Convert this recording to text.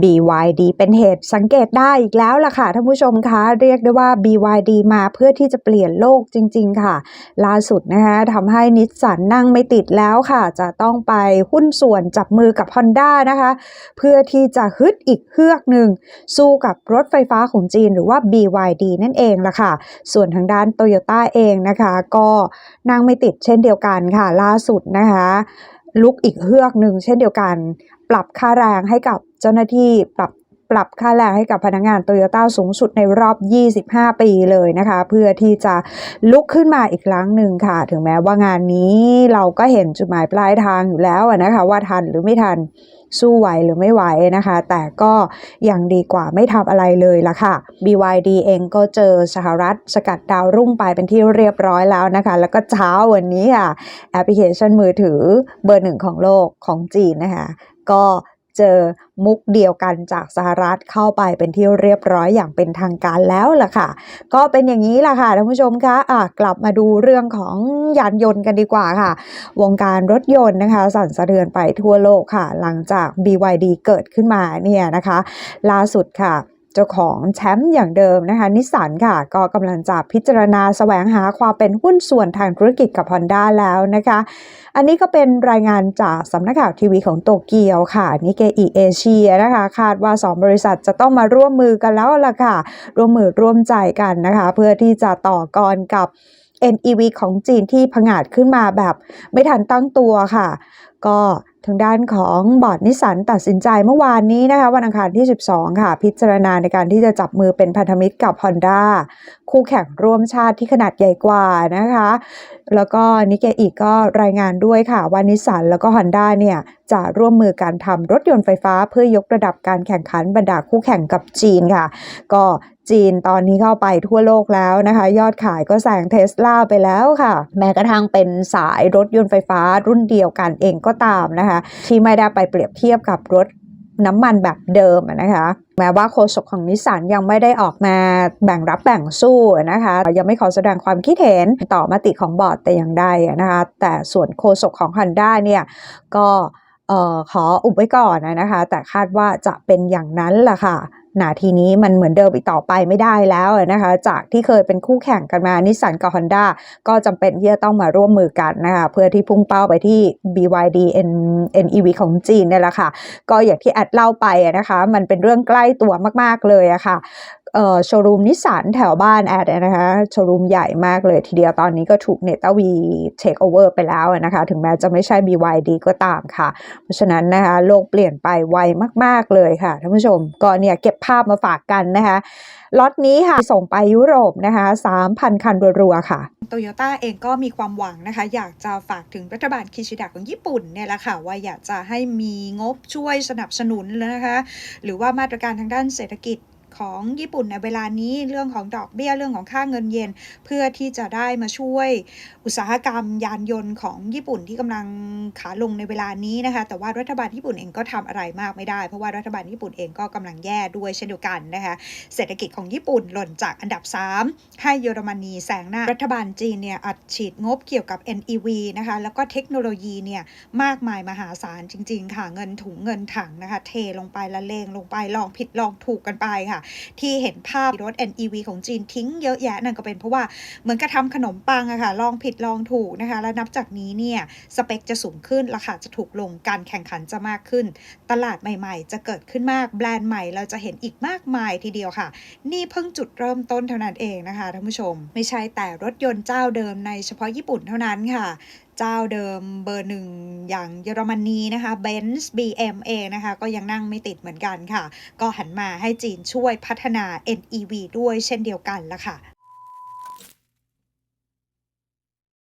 BYD เป็นเหตุสังเกตได้อีกแล้วล่ะค่ะท่านผู้ชมคะเรียกได้ว่า BYD มาเพื่อที่จะเปลี่ยนโลกจริง ๆ ค่ะ ล่าสุดนะคะทำให้นิสสันนั่งไม่ติดแล้วค่ะ จะต้องไปหุ้นส่วนจับมือกับ Honda นะคะ เพื่อที่จะฮึดอีกเฮือกหนึ่ง สู้กับรถไฟฟ้าของจีนหรือว่า BYD นั่นเองล่ะค่ะ ส่วนทางด้าน Toyota เองนะคะ ก็นั่งไม่ติดเช่นเดียวกันค่ะ ล่าสุดนะคะลุกอีกเฮือกหนึ่งเช่นเดียวกัน ปรับค่าแรงให้กับเจ้าหน้าที่ปรับปรับค่าแรงให้กับพนักงานโตโยต้าสูงสุดในรอบ 25 ปีเลยนะคะ เพื่อที่จะลุกขึ้นมาอีกครั้งหนึ่งค่ะ ถึงแม้ว่างานนี้เราก็เห็นจุดหมายปลายทางอยู่แล้วนะคะว่าทันหรือไม่ทันสู้ไหวหรือไม่ไหวนะคะ แต่ก็ยังดีกว่าไม่ทำอะไรเลยละค่ะ BYD เองก็เจอสหรัฐสกัดดาวรุ่งไปเป็นที่เรียบร้อยแล้วนะคะ แล้วก็เช้าวันนี้ค่ะ แอปพลิเคชันมือถือเบอร์หนึ่งของโลกของจีนนะคะ ก็เจอมุกเดียวกันจากสหรัฐเข้าไปเป็นที่เรียบร้อยอย่างเป็นทางการแล้วล่ะค่ะ ก็เป็นอย่างนี้ล่ะค่ะท่านผู้ชมคะอะกลับมาดูเรื่องของยานยนต์กันดีกว่าค่ะ วงการรถยนต์นะคะ สั่นสะเทือนไปทั่วโลกค่ะ หลังจาก BYD เกิดขึ้นมาเนี่ยนะคะ ล่าสุดค่ะ จ้าของแชมป์อย่างเดิมนะคะนิสสันค่ะ ก็กำลังจะพิจารณาแสวงหาความเป็นหุ้นส่วนทางธุรกิจกับ Honda แล้วนะคะ อันนี้ก็เป็นรายงานจากสำนักข่าวทีวีของโตเกียวค่ะนิเกอิเอเชียนะคะ คาดว่า 2 บริษัทจะต้องมาร่วมมือกันแล้วล่ะค่ะ ร่วมมือร่วมใจกันนะคะ เพื่อที่จะต่อกรกับ NEV ของจีนที่ผงาดขึ้นมาแบบไม่ทันตั้งตัวค่ะ ก็ทางด้านของบอร์ดนิสันตัดสินใจเมื่อวานนี้นะคะวันอังคารที่ 12 ค่ะ พิจารณาในการที่จะจับมือเป็นพันธมิตรกับ Honda คู่แข่งร่วมชาติที่ขนาดใหญ่กว่านะคะ แล้วก็นิเกอีกก็รายงานด้วยค่ะว่านิสสันแล้วก็ Honda เนี่ยจะร่วมมือการทำรถยนต์ไฟฟ้าเพื่อยกระดับการแข่งขันบรรดาคู่แข่งกับจีนค่ะ ก็จีนตอนนี้เข้าไปทั่วโลกแล้วนะคะ ยอดขายก็แซงเทสลาไปแล้วค่ะ แม้กระทั่งเป็นสายรถยนต์ไฟฟ้ารุ่นเดียวกันเองก็ตามนะคะ ที่ไม่ได้ไปเปรียบเทียบกับรถน้ำมันแบบเดิมนะคะแม้ว่าโฆษกของนิสสันยังไม่ได้ออกมาแบ่งรับแบ่งสู้นะคะยังไม่ขอแสดงความคิดเห็นต่อมติของบอร์ดแต่อย่างใดนะคะแต่ส่วนโฆษกของ Honda เนี่ยก็ออขออุบไว้ก่อนนะคะ แต่คาดว่าจะเป็นอย่างนั้นแหละค่ะ นาทีนี้มันเหมือนเดิมอีกต่อไปไม่ได้แล้วนะคะ จากที่เคยเป็นคู่แข่งกันมานิสสันกับฮอนด้าก็จำเป็นที่จะต้องมาร่วมมือกันนะคะเพื่อที่พุ่งเป้าไปที่ BYD N NEV ของจีนเนี่ยแหละค่ะ ก็อย่างที่แอดเล่าไปนะคะ มันเป็นเรื่องใกล้ตัวมากๆเลยอะค่ะเอ่อ โชว์รูมนิสสันแถวบ้านแอดนะคะโชว์รูมใหญ่มากเลยทีเดียวตอนนี้ก็ถูกเนต้าวีเทคโอเวอร์ไปแล้วนะคะ ถึงแม้จะไม่ใช่ BYD ก็ตามค่ะ เพราะฉะนั้นนะคะโลกเปลี่ยนไปไวมาก ๆ เลยค่ะท่านผู้ชมก็เนี่ยเก็บภาพมาฝากกันนะคะล็อตนี้ค่ะ ส่งไปยุโรปนะคะ 3,000 คันรัวๆค่ะโตโยต้าเองก็มีความหวังนะคะ อยากจะฝากถึงรัฐบาลคิชิดะของญี่ปุ่นเนี่ยแหละค่ะ ว่าอยากจะให้มีงบช่วยสนับสนุนนะคะ หรือว่ามาตรการทางด้านเศรษฐกิจ ของญี่ปุ่นในเวลานี้เรื่องของดอกเบี้ยเรื่องของค่าเงินเยนเพื่อที่จะได้มาช่วยอุตสาหกรรมยานยนต์ของญี่ปุ่นที่กำลังขาลงในเวลานี้นะคะ แต่ว่ารัฐบาลญี่ปุ่นเองก็ทำอะไรมากไม่ได้ เพราะว่ารัฐบาลญี่ปุ่นเองก็กำลังแย่ด้วยเช่นเดียวกันนะคะเศรษฐกิจของญี่ปุ่นหล่นจากอันดับ 3 ให้เยอรมนีแซงหน้า รัฐบาลจีนเนี่ยอัดฉีดงบเกี่ยวกับ NEV นะคะแล้วก็เทคโนโลยีเนี่ยมากมายมหาศาลจริง ๆ ค่ะเงินถุงเงินถังนะคะเทลงไปละเลงลงไปลองผิดลองถูกกันไปค่ะที่เห็นภาพรถ NEV ของจีนทิ้งเยอะแยะนั่นก็เป็นเพราะว่าเหมือนกระทำขนมปังอะค่ะลองผิดลองถูกนะคะ แล้วนับจากนี้เนี่ยสเปคจะสูงขึ้นราคาจะถูกลงการแข่งขันจะมากขึ้น ตลาดใหม่ๆ จะเกิดขึ้นมากแบรนด์ใหม่เราจะเห็นอีกมากมายทีเดียวค่ะ นี่เพิ่งจุดเริ่มต้นเท่านั้นเองนะคะท่านผู้ชม ไม่ใช่แต่รถยนต์เจ้าเดิมในเฉพาะญี่ปุ่นเท่านั้นค่ะ เจ้าเดิมเบอร์หนึ่งอย่างเยอรมนีนะคะ Benz BMA นะคะ ก็ยังนั่งไม่ติดเหมือนกันค่ะ ก็หันมาให้จีนช่วยพัฒนา NEV ด้วยเช่นเดียวกันละค่ะ